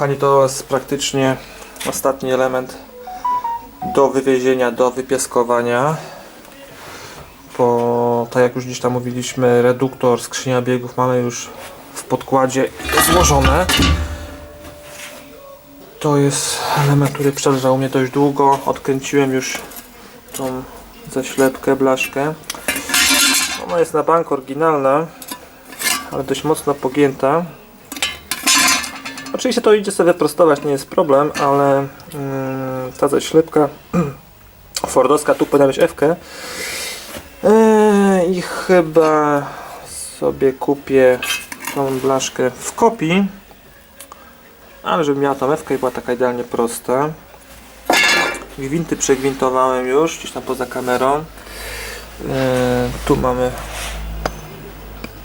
Kochani, to jest praktycznie ostatni element do wywiezienia, do wypiaskowania. Po, tak jak już gdzieś tam mówiliśmy, reduktor, skrzynia biegów mamy już w podkładzie złożone. To jest element, który przeleżał mnie dość długo. Odkręciłem już tą zaślepkę, blaszkę. Ona jest na bank oryginalna, ale dość mocno pogięta. Oczywiście to idzie sobie prostować, nie jest problem, ale mm, ta zaślepka Fordowska, tu powinna być F. Yy, I chyba sobie kupię tą blaszkę w kopii, ale żeby miała tą F i była taka idealnie prosta. Gwinty przegwintowałem już, gdzieś tam poza kamerą. Yy, tu mamy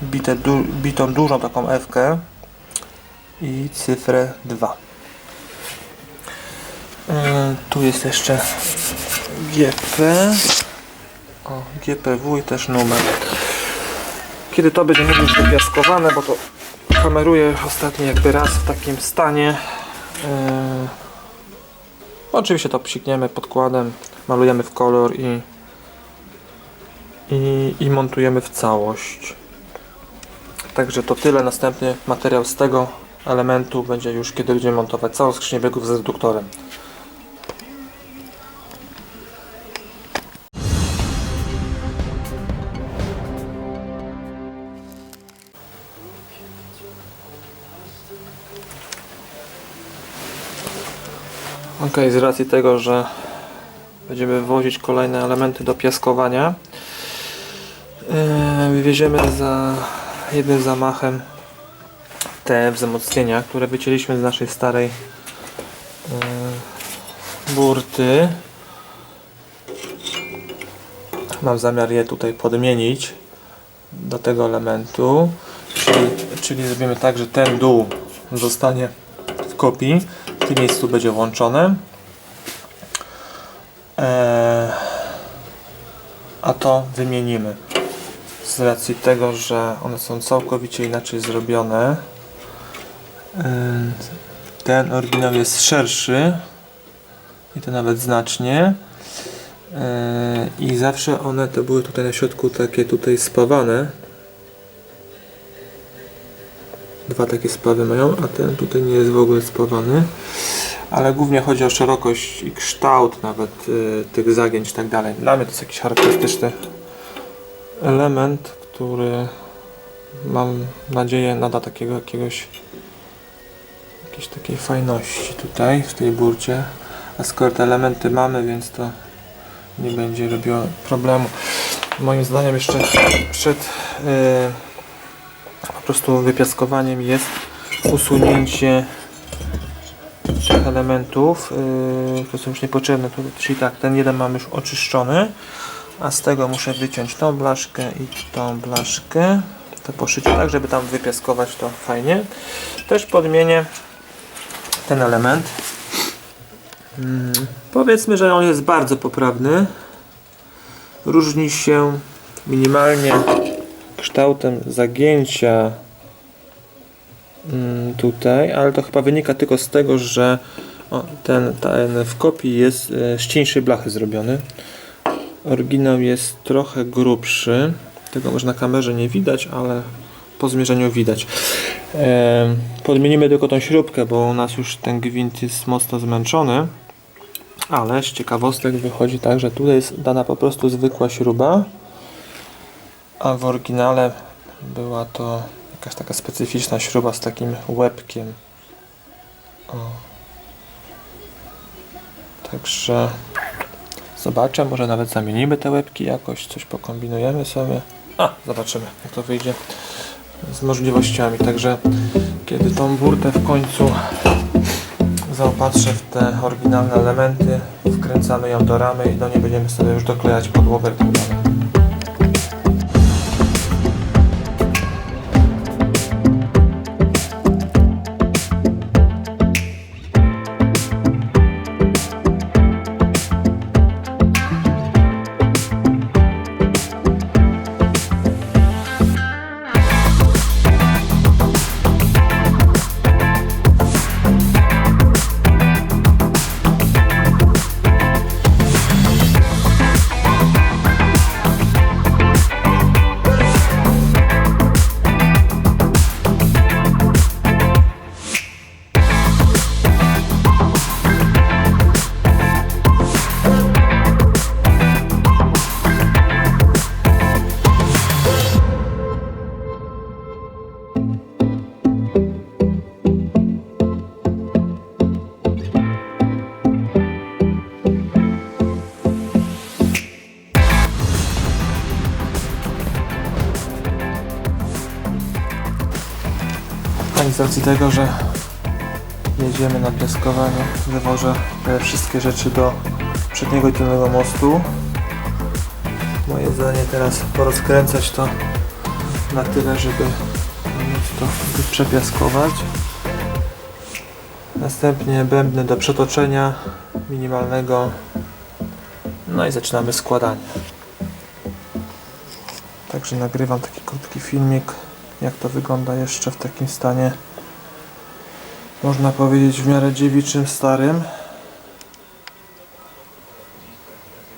bite, du, bitą dużą taką F i cyfrę 2. E, tu jest jeszcze GP. O, GPW i też numer. Kiedy to będzie być wypiaskowane, bo to kameruję ostatnio jakby raz w takim stanie. E, oczywiście to psikniemy podkładem, malujemy w kolor i, i, i montujemy w całość. Także to tyle. Następny materiał z tego elementu będzie już kiedy będziemy montować całą skrzynię biegów z reduktorem. Ok, z racji tego, że będziemy wozić kolejne elementy do piaskowania, yy, wywieziemy za jednym zamachem te wzmocnienia, które wycięliśmy z naszej starej yy, burty. Mam zamiar je tutaj podmienić do tego elementu. Czyli, czyli zrobimy tak, że ten dół zostanie w kopii. W tym miejscu będzie włączone. Eee, a to wymienimy. Z racji tego, że one są całkowicie inaczej zrobione. Ten oryginał jest szerszy i to nawet znacznie. I zawsze one to były tutaj na środku takie tutaj spawane. Dwa takie spawy mają, a ten tutaj nie jest w ogóle spawany. Ale głównie chodzi o szerokość i kształt nawet y, tych zagięć i tak dalej. Dla mnie to jest jakiś charakterystyczny element, który mam nadzieję nada takiego jakiegoś jakiejś takiej fajności tutaj w tej burcie. A skoro te elementy mamy, więc to nie będzie robiło problemu. Moim zdaniem jeszcze przed yy, po prostu wypiaskowaniem jest usunięcie tych elementów, yy, które są już niepotrzebne. Czyli tak, ten jeden mam już oczyszczony, a z tego muszę wyciąć tą blaszkę i tą blaszkę. To poszycie tak, żeby tam wypiaskować to fajnie. Też podmienię ten element. Mm, powiedzmy, że on jest bardzo poprawny. Różni się minimalnie kształtem zagięcia mm, tutaj, ale to chyba wynika tylko z tego, że o, ten, ten w kopii jest e, z cieńszej blachy zrobiony. Oryginał jest trochę grubszy. Tego może na kamerze nie widać, ale po zmierzeniu widać. Podmienimy tylko tą śrubkę, bo u nas już ten gwint jest mocno zmęczony. Ale z ciekawostek wychodzi tak, że tutaj jest dana po prostu zwykła śruba, a w oryginale była to jakaś taka specyficzna śruba z takim łebkiem. O. Także zobaczę, może nawet zamienimy te łebki jakoś, coś pokombinujemy sobie. A, zobaczymy jak to wyjdzie z możliwościami. Także kiedy tą burtę w końcu zaopatrzę w te oryginalne elementy, wkręcamy ją do ramy i do niej będziemy sobie już doklejać podłogę i. Z racji tego, że jedziemy na piaskowanie, wywożę te wszystkie rzeczy do przedniego i tylnego mostu. Moje zdanie teraz porozkręcać to na tyle, żeby móc to przepiaskować. Następnie bębny do przetoczenia minimalnego. No i zaczynamy składanie. Także nagrywam taki krótki filmik, jak to wygląda jeszcze w takim stanie. Można powiedzieć w miarę dziewiczym, starym.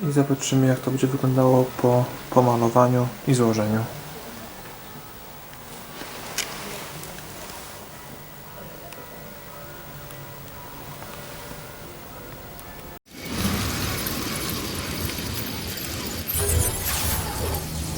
I zobaczymy jak to będzie wyglądało po pomalowaniu i złożeniu.